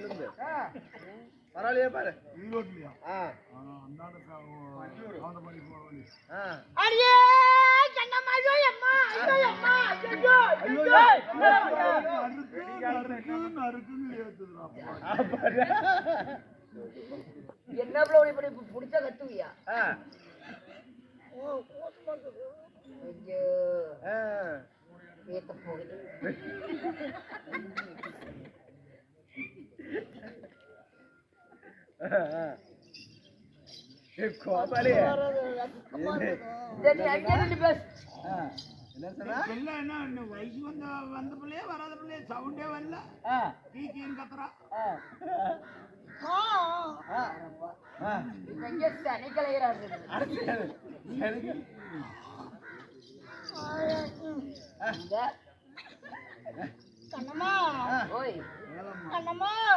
இருந்து ஆ. பரவாயில்லையே பாரு. ஈரோட்லயா ஆ. அடியே அம்மா ஐயோ அம்மா ஐயோ. என்ன பிள்ளை இப்படி புடிச்சா கத்துவியா? ஐயோ. ஏத்த போகுது. என்ன வயசு வந்த வந்த பிள்ளையே வராத பிள்ளையே சவுண்டே வரல கீன்னு கத்துறா கண்ணம்மா கண்ணம்மா.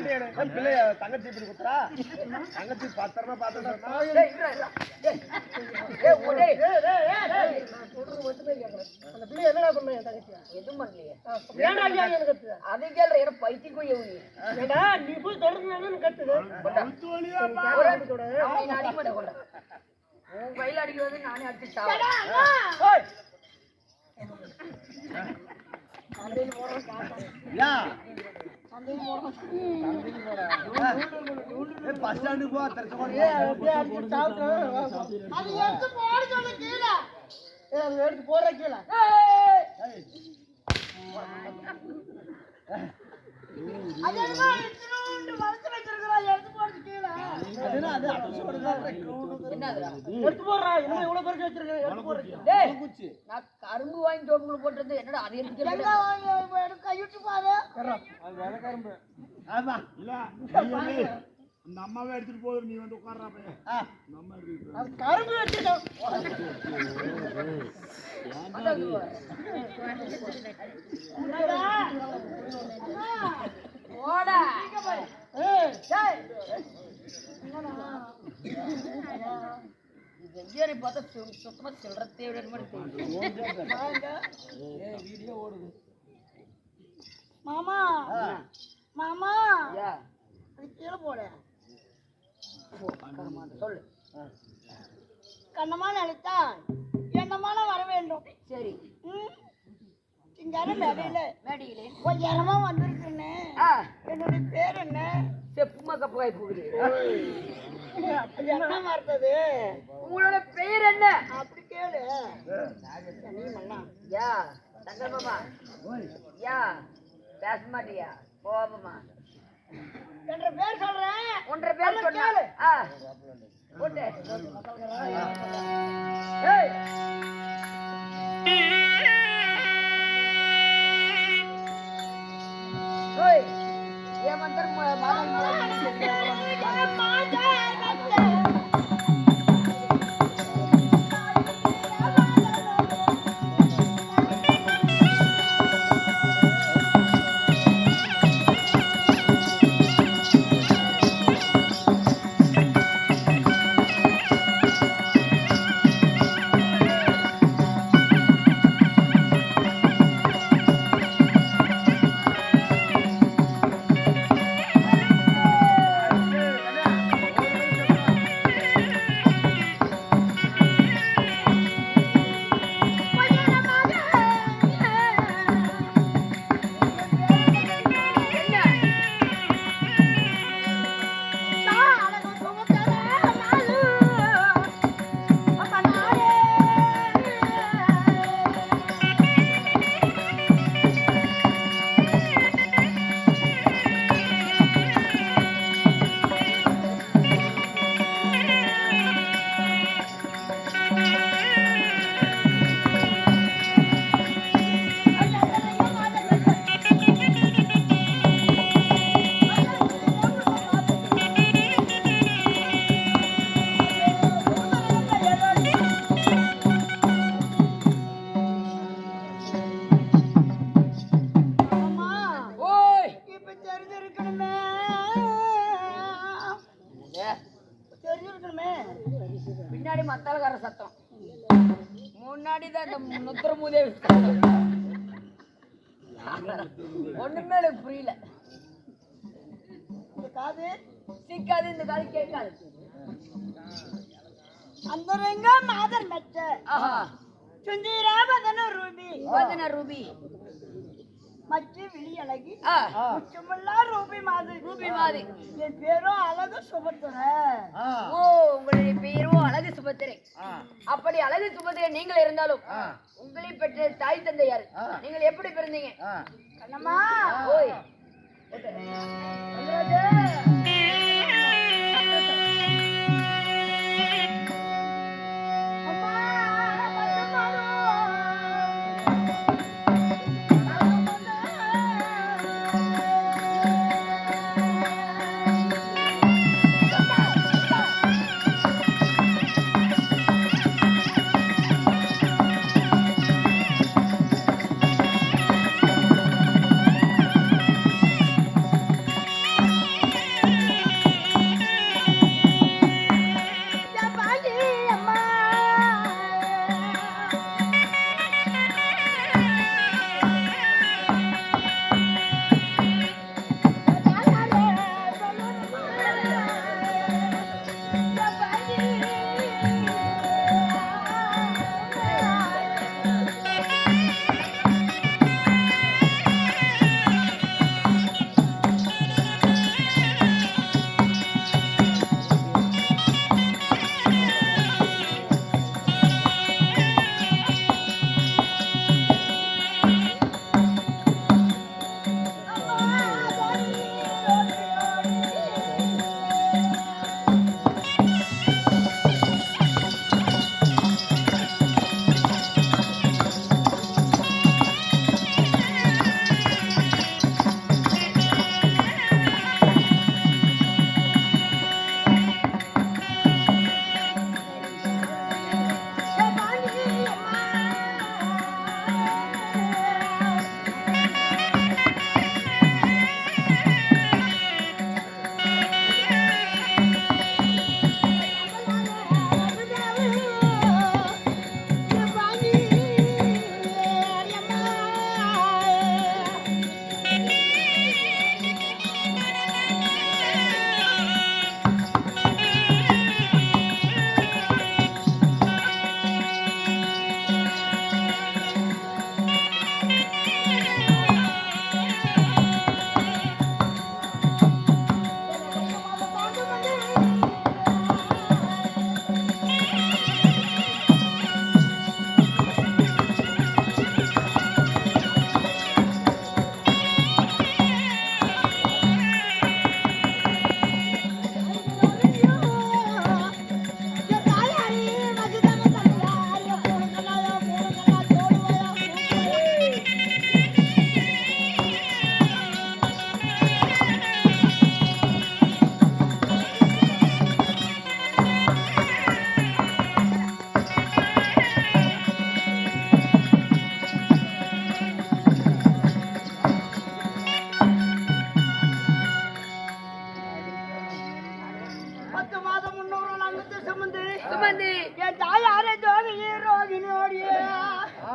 பிள்ளைய தங்கச்சி இப்படி குத்துறா தங்கச்சி பத்திரமா இருடா, இருடா. டேய். ஏய், ஓ, டேய். எதுவும் பண்ணலையே. அது கேளுடா, என்ன பைத்தியம் கொய்ய உனி. கொண்டா. அவனை நான் அடிக்க மாட்டேன், கொண்டா. உன் கையில அடிக்கிறது நானே அடிச்சு போறேன். பஸ் ஸ்டாண்டுக்கு போ அது எடுத்து போட சொல்லு கீழே எடுத்து போடுற கீழே அது எடுத்து போடுறா. இன்னும் இவ்வளவு பெருசு வச்சிருக்கேன் எடுத்து போடுறது டேய். நான் கரும்பு வாங்கி தோப்புக்குள்ள போட்டது என்னடா அது எங்க எடுத்து வாங்கி எடுத்து கையிட்டு பாரு. ஆமா. இல்ல நீ வந்து அந்த அம்மாவை எடுத்துட்டு போகுது நீ வந்து உட்கார்றா பையன் அது? கரும்பு வச்சிருக்கோம் போடா ஏய். எங்கேயாரு பார்த்தா சு- சுத்தமா சில்லறத்தே விட மாதிரி தெரியுது. மாமா. மாமா அது கீழே போடு. சொல்லு கண்ணமான அழைத்தால் என்னமான வர வேண்டும். சரி. ம்? சிங்கார நடையில மேடியிலே. கொஞ்சமா வந்திருக்குன்னு. என்னுடைய பேர் என்ன? செப்புமா கப்பகாய் போகுது உங்களோட பெயர் என்ன? அப்படி கேளு. நீ மண்ணா யா சங்கர் மாமா யா பேச மாட்டியா? கோபமா என்ற பேர் சொல்றேன் ஒன்றரை பேர் கேளு. ஆ போட்டு. ஏய். ஓய் ஏமந்தர் மாதம். மாதர் மெச்ச ஆஹா சுந்தீரா வதன ரூபி வதன ரூபி மச்சி விழி அழகி ஆ முச்சமெல்லா ரூபி மாது ரூபி மாதிரி என் பேரும் அழகு சுபத்துற ஆ, ஓ உங்களுடைய பேரும் அழகு சுபத்திரை அப்படி அழகு சுபத்திரை நீங்கள் இருந்தாலும் உங்களை பெற்ற தாய் தந்தை யாரு ஆ. நீங்கள் எப்படி பிறந்தீங்க. கண்ணம்மா ஓய்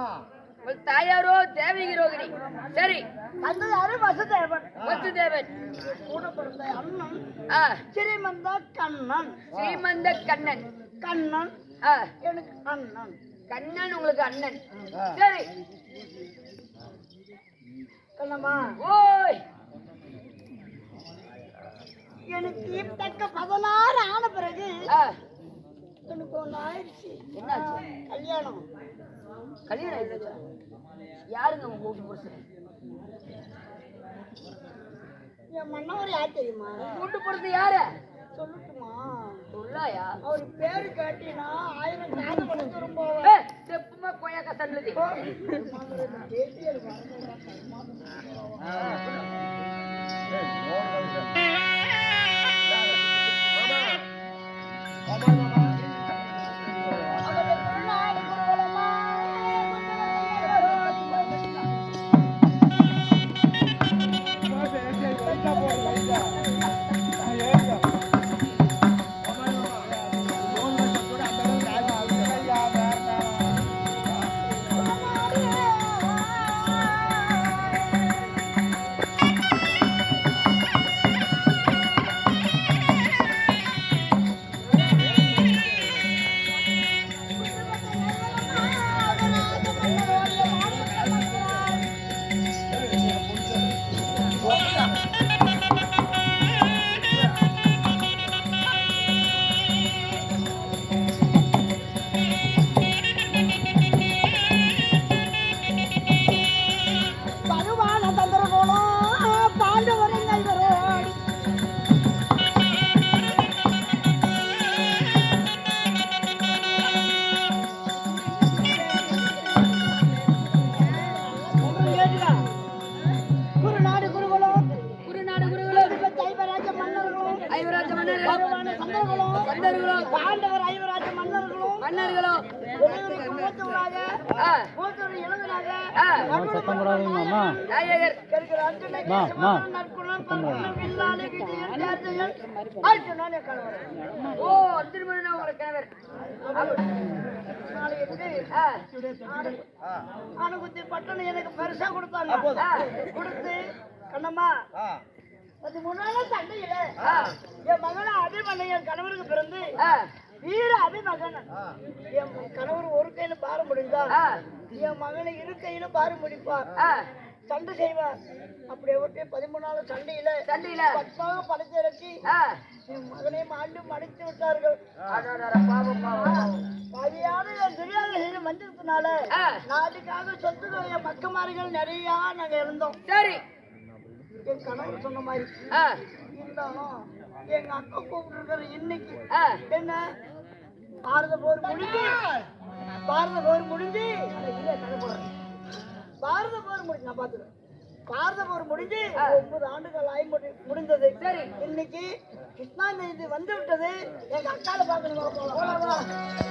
உங்கள் தாயாரோ தேவகி ரோகிணி. சரி. தந்தை யாரு வசுதேவன். வசுதேவன். கூட பிறந்த அண்ணன் ஸ்ரீமந்த கண்ணன். ஸ்ரீமந்த கண்ணன். கண்ணன். எனக்கு அண்ணன். கண்ணன் உங்களுக்கு அண்ணன். சரி. கண்ணம்மா. ஓய். எனக்கு இப்பக்க பதினாறு ஆன பிறகு எனக்கு ஒன்று ஆயிடுச்சு. கல்யாணம். கல்யாணம் ஆயிடுச்சா யாருங்க உங்க வீட்டு புருஷன் என் மன்னவர் யார் தெரியுமா? வீட்டு புருஷன் யாரு? சொல்லட்டுமா? சொல்லாயா? அவர் பேரு கேட்டீங்கன்னா ஆயிரம் காது படம் திரும்ப செப்புமா கொய்யாக்கா சன்னதி ஏய், ஓடுற ஆ, ஆணுகுத்தி பட்டணம் எனக்கு பெருசா கொடுத்தாங்க கொடுத்து கண்ணம்மா அது முன்னால சண்டையில என் என் அதே அபிமன்னன் என் கணவருக்கு பிறந்து ஆ, வீர அபிமகன் என் கணவர் ஒரு கையில பாரம் முடிந்தா என் மகனை இரு கையில பாரம் முடிப்பார் சண்டை செய்வார். அப்படியே ஒட்டி பதிமூணாவது சண்டையில சண்டையில. பத்மாக படத்தை இறக்கி மகனை மாண்டு மடித்து விட்டார்கள். பாவியான என் துரியாத செய்த மஞ்சத்தினால ஆ, நாட்டுக்காக சொத்து என் மக்கமாரிகள் நிறைய நாங்க இருந்தோம். சரி. என் கணவர் சொன்ன மாதிரி இருந்தாலும் எங்க அக்கா கூப்பிட்டுருக்கிற இன்னைக்கு. என்ன? பாரத போர் முடிஞ்சு. பாரத போர் முடிஞ்சு. பாரத போர் முடிஞ்சு நான் பாத்துக்கிறேன் பாரத போர் முடிஞ்சு ஒன்பது ஆண்டுகள் ஆகி முடி- முடிந்தது. சரி. இன்னைக்கு கிருஷ்ணா ஜெயந்தி வந்து விட்டது. எங்க அக்கால பாக்கணும்